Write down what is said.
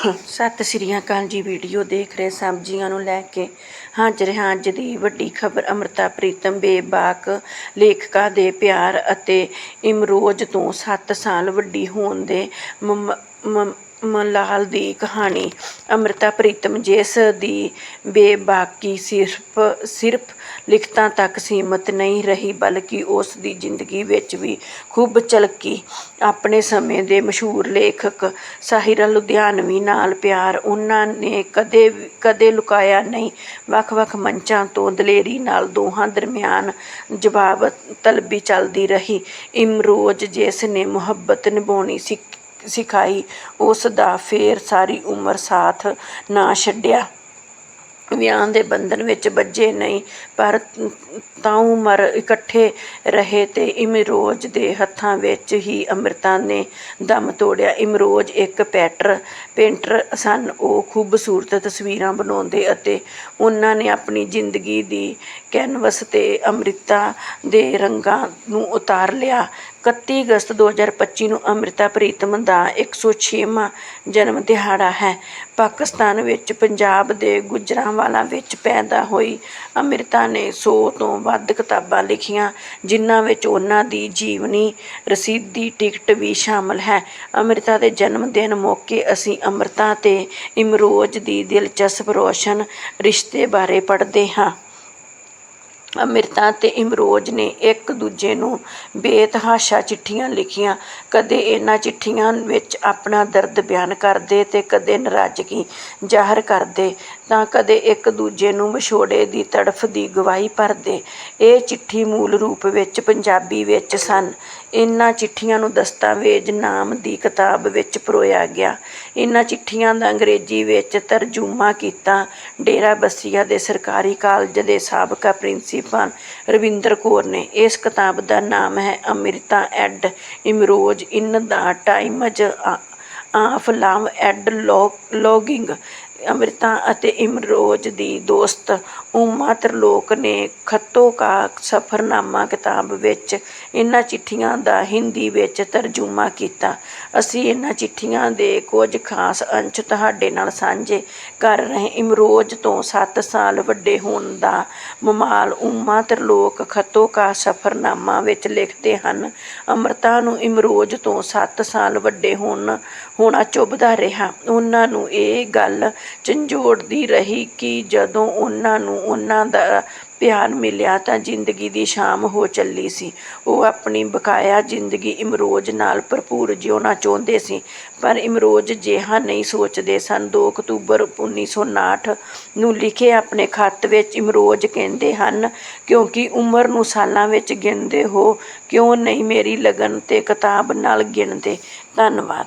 ਸਤਿ ਸ਼੍ਰੀ ਅਕਾਲ ਜੀ, ਵੀਡੀਓ ਦੇਖ ਰਹੇ ਸਬਜ਼ੀਆਂ ਨੂੰ ਲੈ ਕੇ ਹਾਜ਼ਰ ਹਾਂ ਅੱਜ ਦੀ ਵੱਡੀ ਖਬਰ। ਅਮਰਤਾ ਪ੍ਰੀਤਮ ਬੇਬਾਕ ਲੇਖਕਾ ਦੇ ਪਿਆਰ ਅਤੇ ਇਮਰੋਜ਼ ਤੋਂ 7 ਸਾਲ ਵੱਡੀ ਹੋਣ ਦੇ ਮਮ- ਮ- ਦੀ ਕਹਾਣੀ, ਅੰਮ੍ਰਿਤਾ ਪ੍ਰੀਤਮ ਜਿਸ ਦੀ ਬੇਬਾਕੀ ਸਿਰਫ ਸਿਰਫ ਲਿਖਤਾਂ ਤੱਕ ਸੀਮਤ ਨਹੀਂ ਰਹੀ, ਬਲਕਿ ਉਸ ਦੀ ਜ਼ਿੰਦਗੀ ਵਿੱਚ ਵੀ ਖੂਬ ਝਲਕੀ। ਆਪਣੇ ਸਮੇਂ ਦੇ ਮਸ਼ਹੂਰ ਲੇਖਕ ਸਾਹਿਰਾ ਲੁਧਿਆਣਵੀ ਨਾਲ ਪਿਆਰ ਉਹਨਾਂ ਨੇ ਕਦੇ ਕਦੇ ਲੁਕਾਇਆ ਨਹੀਂ। ਵੱਖ-ਵੱਖ ਮੰਚਾਂ ਤੋਂ ਦਲੇਰੀ ਨਾਲ ਦੋਹਾਂ ਦਰਮਿਆਨ ਜਵਾਬ ਤਲਬੀ ਚੱਲਦੀ ਰਹੀ। ਇਮਰੋਜ਼ ਜਿਸ ਨੇ ਮੁਹੱਬਤ ਨਿਭਾਉਣੀ ਸਿੱਖ ਸਿਖਾਈ, ਉਸ ਦਾ ਫੇਰ ਸਾਰੀ ਉਮਰ ਸਾਥ ਨਾ ਛੱਡਿਆ। ਵਿਆਹ ਦੇ ਬੰਧਨ ਵਿੱਚ ਬੱਝੇ ਨਹੀਂ, ਪਰ ਤਾਂ ਉਮਰ ਇਕੱਠੇ ਰਹੇ ਤੇ ਇਮਰੋਜ਼ ਦੇ ਹੱਥਾਂ ਵਿੱਚ ਹੀ ਅੰਮ੍ਰਿਤਾ ਨੇ ਦਮ ਤੋੜਿਆ। ਇਮਰੋਜ਼ ਇੱਕ ਪੈਟਰ ਪੇਂਟਰ ਸਨ। ਉਹ ਖੂਬਸੂਰਤ ਤਸਵੀਰਾਂ ਬਣਾਉਂਦੇ ਅਤੇ ਉਹਨਾਂ ਨੇ ਆਪਣੀ ਜ਼ਿੰਦਗੀ ਦੀ ਕੈਨਵਸ ਤੇ ਅੰਮ੍ਰਿਤਾ ਦੇ ਰੰਗਾਂ ਨੂੰ ਉਤਾਰ ਲਿਆ। 31 ਅਗਸਤ 2025 ਨੂੰ ਅੰਮ੍ਰਿਤਾ ਪ੍ਰੀਤਮ ਦਾ 106ਵਾਂ ਜਨਮ ਦਿਹਾੜਾ ਹੈ। ਪਾਕਿਸਤਾਨ ਵਿੱਚ ਪੰਜਾਬ ਦੇ ਗੁਜਰਾਂਵਾਲਾ ਵਿੱਚ ਪੈਦਾ ਹੋਈ ਅੰਮ੍ਰਿਤਾ ਨੇ 100 ਤੋਂ ਵੱਧ ਕਿਤਾਬਾਂ ਲਿਖੀਆਂ, ਜਿਨ੍ਹਾਂ ਵਿੱਚ ਉਹਨਾਂ ਦੀ ਜੀਵਨੀ ਰਸੀਦੀ ਟਿਕਟ ਵੀ ਸ਼ਾਮਲ ਹੈ। ਅੰਮ੍ਰਿਤਾ ਦੇ ਜਨਮ ਦਿਨ ਮੌਕੇ ਅਸੀਂ ਅੰਮ੍ਰਿਤਾ ਤੇ ਇਮਰੋਜ਼ ਦੀ ਦਿਲਚਸਪ ਰੋਸ਼ਨ ਰਿਸ਼ਤੇ ਬਾਰੇ ਪੜ੍ਹਦੇ ਹਾਂ। ਅੰਮ੍ਰਿਤਾ ਅਤੇ ਇਮਰੋਜ਼ ਨੇ ਇੱਕ ਦੂਜੇ ਨੂੰ ਬੇਤਹਾਸ਼ਾ ਚਿੱਠੀਆਂ ਲਿਖੀਆਂ। ਕਦੇ ਇਹਨਾਂ ਚਿੱਠੀਆਂ ਵਿੱਚ ਆਪਣਾ ਦਰਦ ਬਿਆਨ ਕਰਦੇ ਅਤੇ ਕਦੇ ਨਾਰਾਜ਼ਗੀ ਜ਼ਾਹਰ ਕਰਦੇ, ਤਾਂ ਕਦੇ ਇੱਕ ਦੂਜੇ ਨੂੰ ਵਿਛੋੜੇ ਦੀ ਤੜਫ ਦੀ ਗਵਾਹੀ ਭਰਦੇ। ਇਹ ਚਿੱਠੀ ਮੂਲ ਰੂਪ ਵਿੱਚ ਪੰਜਾਬੀ ਵਿੱਚ ਸਨ। ਇਹਨਾਂ ਚਿੱਠੀਆਂ ਨੂੰ ਦਸਤਾਵੇਜ਼ ਨਾਮ ਦੀ ਕਿਤਾਬ ਵਿੱਚ ਪਰੋਇਆ ਗਿਆ। ਇਹਨਾਂ ਚਿੱਠੀਆਂ ਦਾ ਅੰਗਰੇਜ਼ੀ ਵਿੱਚ ਤਰਜੁਮਾ ਕੀਤਾ। ਡੇਰਾ ਬੱਸੀਆ ਦੇ ਸਰਕਾਰੀ ਕਾਲਜ ਦੇ ਸਾਬਕਾ ਪ੍ਰਿੰਸੀਪਲ ਰਵਿੰਦਰ ਕੌਰ ਨੇ ਇਸ ਕਿਤਾਬ ਦਾ ਨਾਮ ਹੈ Amrita and. Imroz in the times of love and longing. Amrita ਅਤੇ ਇਮਰੋਜ਼ ਦੀ ਦੋਸਤ ਉਮਾ ਤਰਲੋਕ ਨੇ ਖੱਤੋ ਕਾ ਸਫ਼ਰਨਾਮਾ ਕਿਤਾਬ ਵਿੱਚ ਇਹਨਾਂ ਚਿੱਠੀਆਂ ਦਾ ਹਿੰਦੀ ਵਿੱਚ ਤਰਜੁਮਾ ਕੀਤਾ। ਅਸੀਂ ਇਹਨਾਂ ਚਿੱਠੀਆਂ ਦੇ ਕੁਝ ਖਾਸ ਅੰਸ਼ ਤੁਹਾਡੇ ਨਾਲ ਸਾਂਝੇ ਕਰ ਰਹੇ ਇਮਰੋਜ਼ ਤੋਂ 7 ਸਾਲ ਵੱਡੇ ਹੋਣ ਦਾ ਮਮਾਲ ਉਮਾ ਤਰਲੋਕ ਖੱਤੋ ਕਾ ਸਫ਼ਰਨਾਮਾ ਵਿੱਚ ਲਿਖਦੇ ਹਨ। ਅੰਮ੍ਰਿਤਾ ਨੂੰ ਇਮਰੋਜ਼ ਤੋਂ 7 ਸਾਲ ਵੱਡੇ ਹੋਣ, ਹੋਣਾ ਚੁੱਭਦਾ ਰਿਹਾ। ਉਹਨਾਂ ਨੂੰ ਇਹ ਗੱਲ ਝੰਜੋੜਦੀ ਰਹੀ ਕਿ ਜਦੋਂ ਉਹਨਾਂ ਨੂੰ ਉਹਨਾਂ ਦਾ ਪਿਆਰ ਮਿਲਿਆ ਤਾਂ ਜ਼ਿੰਦਗੀ ਦੀ ਸ਼ਾਮ ਹੋ ਚੱਲੀ ਸੀ। ਉਹ ਆਪਣੀ ਬਕਾਇਆ ਜ਼ਿੰਦਗੀ ਇਮਰੋਜ਼ ਨਾਲ ਭਰਪੂਰ ਜਿਉਣਾ ਚਾਹੁੰਦੇ ਸੀ, ਪਰ ਇਮਰੋਜ਼ ਜਿਹਾ ਨਹੀਂ ਸੋਚਦੇ ਸਨ। 2 ਅਕਤੂਬਰ 1959 ਨੂੰ ਲਿਖੇ ਆਪਣੇ ਖੱਤ ਵਿੱਚ ਇਮਰੋਜ਼ ਕਹਿੰਦੇ ਹਨ, ਕਿਉਂਕਿ ਉਮਰ ਨੂੰ ਸਾਲਾਂ ਵਿੱਚ ਗਿਣਦੇ ਹੋ, ਕਿਉਂ ਨਹੀਂ ਮੇਰੀ ਲਗਨ ਤੇ ਕਿਤਾਬ ਨਾਲ ਗਿਣਦੇ? ਧੰਨਵਾਦ।